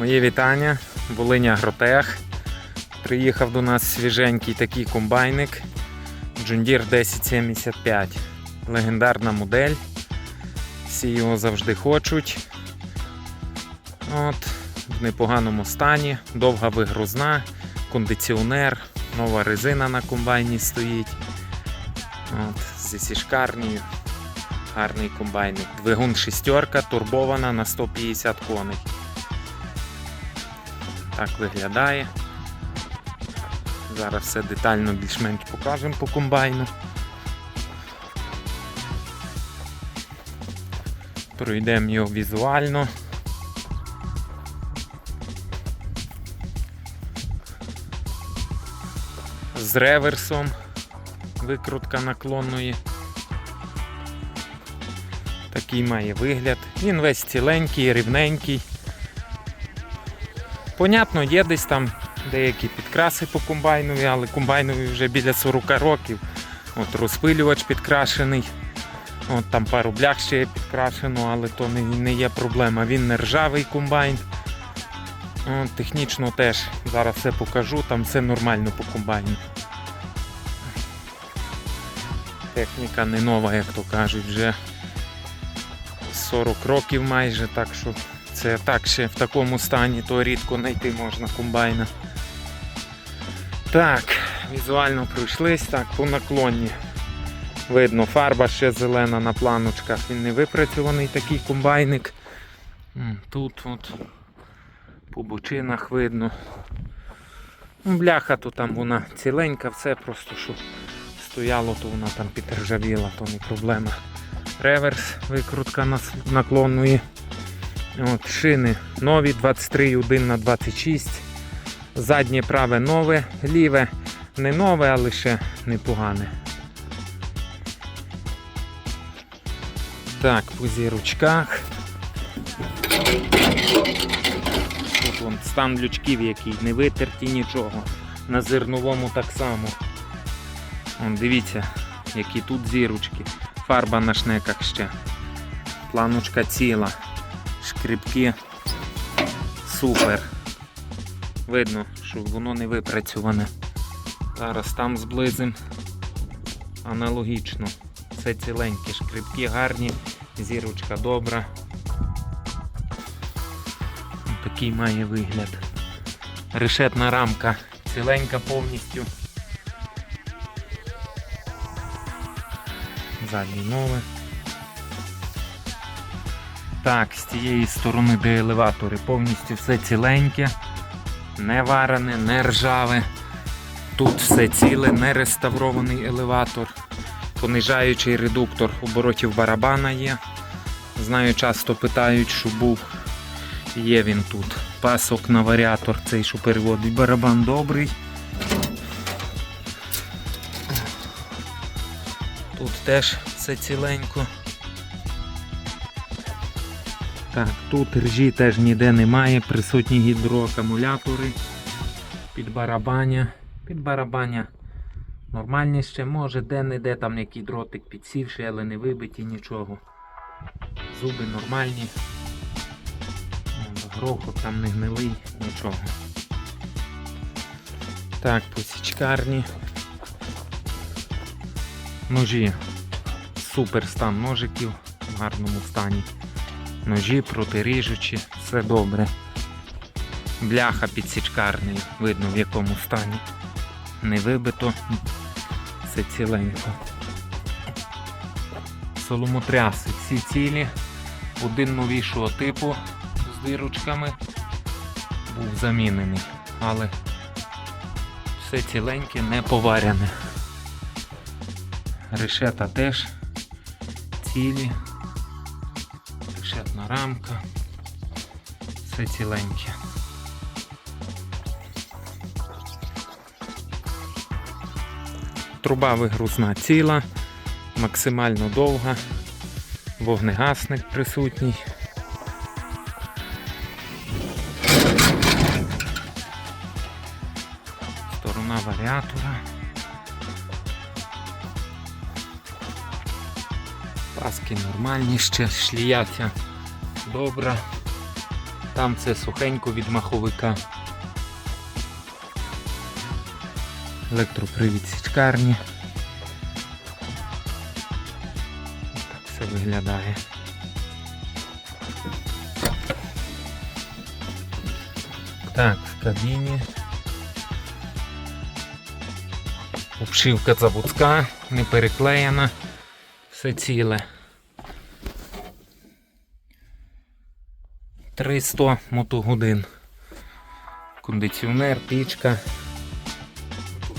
Мої вітання, Волинь Агротех. Приїхав до нас свіженький такий комбайник Deere 1075. Легендарна модель. Всі його завжди хочуть. От, в непоганому стані, довга вигрузна, кондиціонер, нова резина на комбайні стоїть. От, зі сішкарнею. Гарний комбайник. Двигун шістерка, турбована на 150 коней. Так виглядає. Зараз все детально більш-менш покажемо по комбайну. Пройдемо його візуально. З реверсом. Викрутка наклонної. Такий має вигляд. Він весь ціленький, рівненький. Понятно, є десь там деякі підкраси по комбайнові, але комбайнові вже біля 40 років. От розпилювач підкрашений. От там пару блях ще є підкрашено, але то не, не є проблема. Він не ржавий комбайн. От, технічно теж зараз все покажу, там все нормально по комбайну. Техніка не нова, як то кажуть, вже 40 років майже, так що це так ще в такому стані, то рідко знайти можна комбайна. Так, візуально пройшлись, так, по наклонні. Видно, фарба ще зелена на планочках, він не випрацьований такий комбайник. Тут от по бочинах видно. Ну, Бляха то там вона ціленька, все просто що стояло, то вона там підржавіла, то не проблема. Реверс, викрутка наклонної. От, шини нові 23,1 на 26. Заднє праве нове, ліве не нове, але ще непогане. Так, по зірочках. Тут вон стан лючків, який не витерті нічого. На зерновому так само. Вон, дивіться, які тут зірочки. Фарба на шнеках ще. Планочка ціла. Шкрипки. Супер. Видно, що воно не випрацьоване. Зараз там зблизим. Аналогічно. Все ціленьке, шкрипки гарні, зірочка добра. Такий має вигляд. Решетна рамка ціленька повністю. Задній нове. Так, з цієї сторони, де елеватори, повністю все ціленьке, не варене, не ржаве. Тут все ціле, не реставрований елеватор. Понижаючий редуктор оборотів барабана є. Знаю, часто питають, що був. Є він тут. Пасок на варіатор, цей, що переводить барабан добрий. Тут теж все ціленько. Так, тут ржі теж ніде немає, присутні гідроакумулятори під барабаня. Під барабаня нормальні ще, може де-не-де там який дротик підсівший, але не вибиті нічого. Зуби нормальні. Грохот там не гнилий, нічого. Так, посічкарні. Ножі. Супер стан ножиків в гарному стані. Ножі протиріжучі, все добре. Бляха підсічкарний, видно в якому стані. Не вибито, все ціленько. Соломотряси всі цілі. Один новішого типу з дирочками був замінений, але все ціленьке, не поварене. Решета теж цілі. Рамка. Все ціленьке. Труба вигрузна ціла, максимально довга, вогнегасник присутній. Сторона варіатора. Паски нормальні ще, шліяця добра. Там це сухенько від маховика. Електропривід січкарні. Так все виглядає. Так, в кабіні. Обшивка заводська, не переклеєна, все ціле. 300 мотогодин. Кондиціонер, пічка.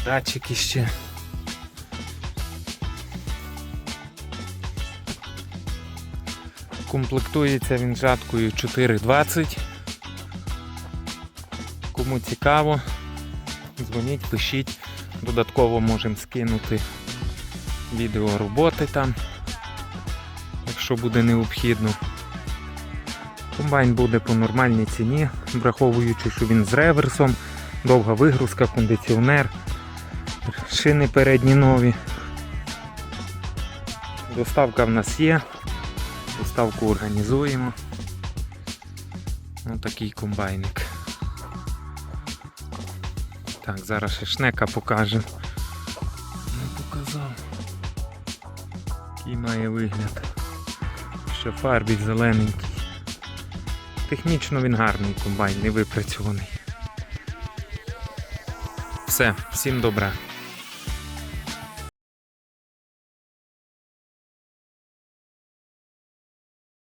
Датчики ще. Комплектується він жаткою 420. Кому цікаво, дзвоніть, пишіть. Додатково можемо скинути відео роботи там, якщо буде необхідно. Комбайн буде по нормальній ціні, враховуючи, що він з реверсом, довга вигрузка, кондиціонер, шини передні нові. Доставка в нас є. Доставку організуємо. Ось такий комбайник. Так, зараз ще шнека покажемо. Не показав. Який має вигляд. Ще фарбік зелененький. Технічно він гарний комбайн, не випрацьований. Все, всім добра.